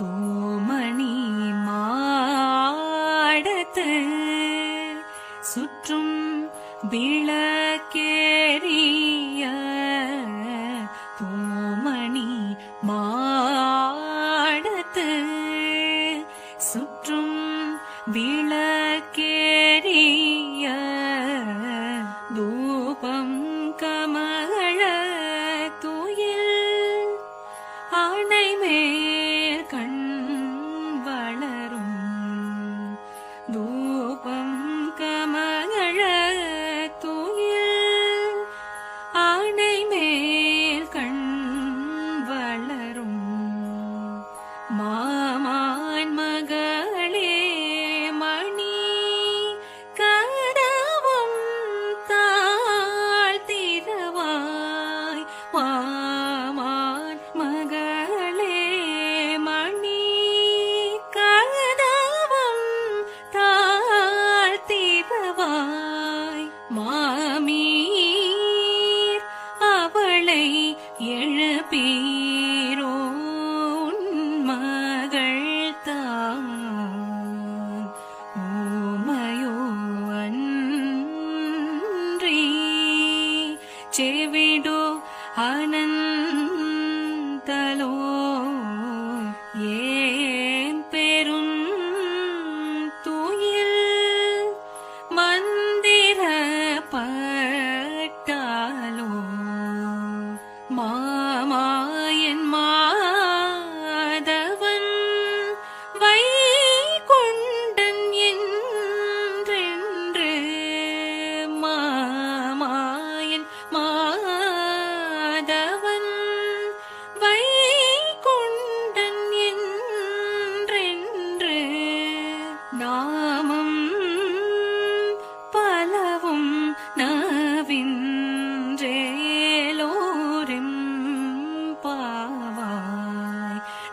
தூமணி மாடத்து சுற்றும் விளக்கேறிய தூமணி மாடத்து சுற்றும் விளக்கேறிய தூபம் கமழ தூயில் ஆணை மேல் கண் आनन्द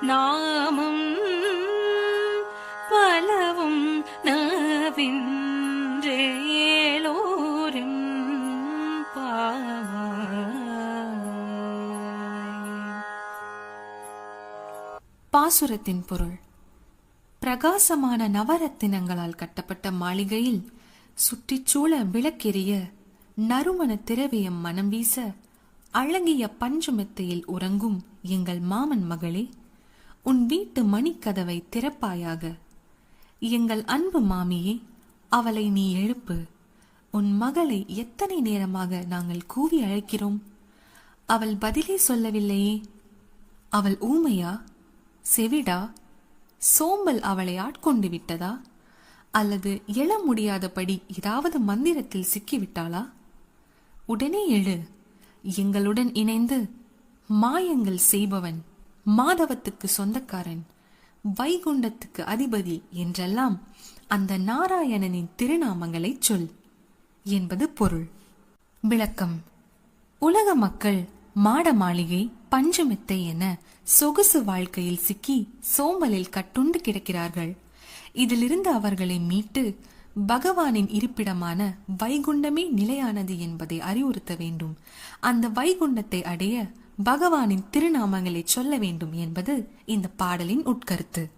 நாமம் பலவும் நவின்றேலோரும் பாசுரத்தின் பொருள். பிரகாசமான நவரத்தினங்களால் கட்டப்பட்ட மாளிகையில் சுற்றிச்சூழ விளக்கெரிய நறுமண திரவியம் மனம் வீச அழகிய பஞ்சமெத்தையில் உறங்கும் எங்கள் மாமன் மகளே உன் வீட்டு மணிக்கதவை திறப்பாயாக. எங்கள் அன்பு மாமியே அவளை நீ எழுப்பு. உன் மகளை எத்தனை நேரமாக நாங்கள் கூவி அழைக்கிறோம்? அவள் பதிலே சொல்லவில்லையே. அவள் ஊமையா? செவிடா? சோம்பல் அவளை ஆட்கொண்டு விட்டதா? அல்லது எழ முடியாதபடி ஏதாவது மந்திரத்தில் சிக்கிவிட்டாளா? உடனே எழு. எங்களுடன் இணைந்து மாயங்கள் செய்பவன் மாதவத்துக்கு சொந்தக்காரன் வைகுண்டத்துக்கு அதிபதி என்றெல்லாம் அந்த நாராயணனின் திருநாமங்களை சொல் என்பது பொருள். விளக்கம். உலக மக்கள் மாட மாளிகை பஞ்சமித்தை என சொகுசு வாழ்க்கையில் சிக்கி சோம்பலில் கட்டுண்டு கிடக்கிறார்கள். இதிலிருந்து அவர்களை மீட்டு பகவானின் இருப்பிடமான வைகுண்டமே நிலையானது என்பதை அறிவுறுத்த வேண்டும். அந்த வைகுண்டத்தை அடைய பகவானின் திருநாமங்களை சொல்ல வேண்டும் என்பது இந்த பாடலின் உட்கருத்து.